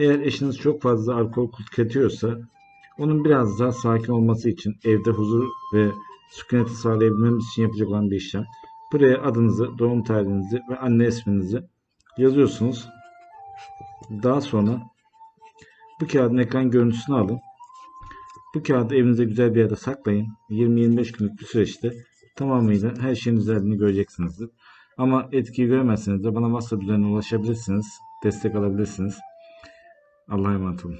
eğer eşiniz çok fazla alkol tüketiyorsa onun biraz daha sakin olması için evde huzur ve sükuneti sağlayabilmemiz için yapacak olan bir işlem. Buraya adınızı, doğum tarihinizi ve anne isminizi yazıyorsunuz. Daha sonra bu kağıdın ekran görüntüsünü alın. Bu kağıdı evinizde güzel bir yerde saklayın. 20-25 günlük bir süreçte tamamıyla her şeyin düzeldiğini göreceksinizdir. Ama etkiyi göremezseniz de bana WhatsApp üzerinden ulaşabilirsiniz. Destek alabilirsiniz. Allah'a emanet olun.